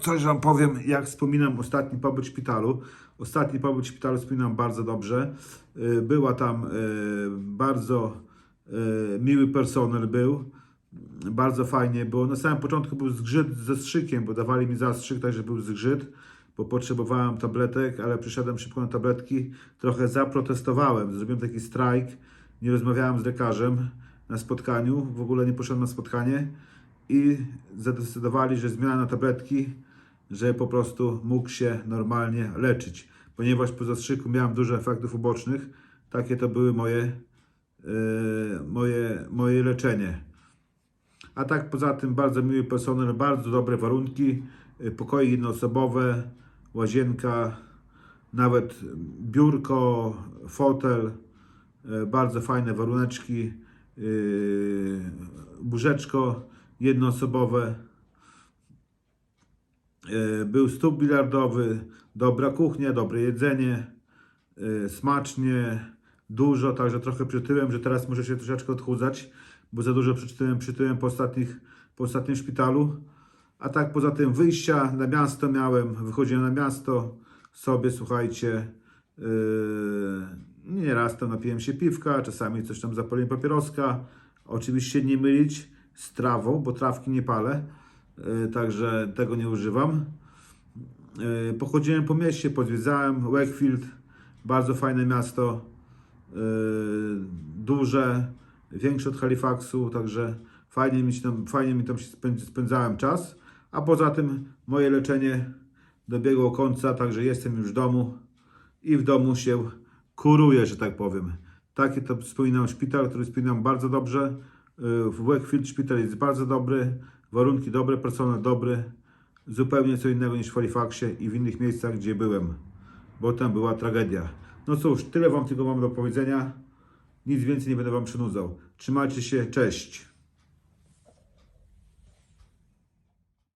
Coś wam powiem, jak wspominam ostatni pobyt w szpitalu. Ostatni pobyt w szpitalu wspominam bardzo dobrze. Y, Była tam y, bardzo y, miły personel był. Bardzo fajnie było. Na samym początku był zgrzyt ze strzykiem, bo dawali mi zastrzyk, także był zgrzyt, bo potrzebowałem tabletek, ale przyszedłem szybko na tabletki. Trochę zaprotestowałem, zrobiłem taki strajk, nie rozmawiałem z lekarzem na spotkaniu, w ogóle nie poszedłem na spotkanie i zadecydowali, że zmiana na tabletki, że po prostu mógł się normalnie leczyć. Ponieważ po zastrzyku miałem dużo efektów ubocznych, takie to były moje, yy, moje, moje leczenie. A tak poza tym bardzo miły personel, bardzo dobre warunki, y, pokoje jednoosobowe, łazienka, nawet biurko, fotel, y, bardzo fajne waruneczki, yy, łóżeczko jednoosobowe, yy, był stół bilardowy, dobra kuchnia, dobre jedzenie, yy, smacznie, dużo, także trochę przytyłem, że teraz muszę się troszeczkę odchudzać, bo za dużo przytyłem, przytyłem po, ostatnich, po ostatnim szpitalu. A tak poza tym wyjścia na miasto miałem, wychodziłem na miasto sobie, słuchajcie, yy, nie raz tam napiłem się piwka, czasami coś tam zapaliłem papieroska. Oczywiście nie mylić z trawą, bo trawki nie palę, yy, także tego nie używam. Yy, pochodziłem po mieście, pozwiedzałem Wakefield, bardzo fajne miasto, yy, duże, większe od Halifaxu, także fajnie mi, się tam, fajnie mi tam się spędz, spędzałem czas. A poza tym moje leczenie dobiegło końca, także jestem już w domu i w domu się kuruję, że tak powiem. Taki to wspominam szpital, który wspominam bardzo dobrze. W Wakefield szpital jest bardzo dobry, warunki dobre, personel dobry. Zupełnie co innego niż w Halifaxie i w innych miejscach, gdzie byłem, bo tam była tragedia. No cóż, tyle Wam tylko mam do powiedzenia. Nic więcej nie będę Wam przynudzał. Trzymajcie się, cześć.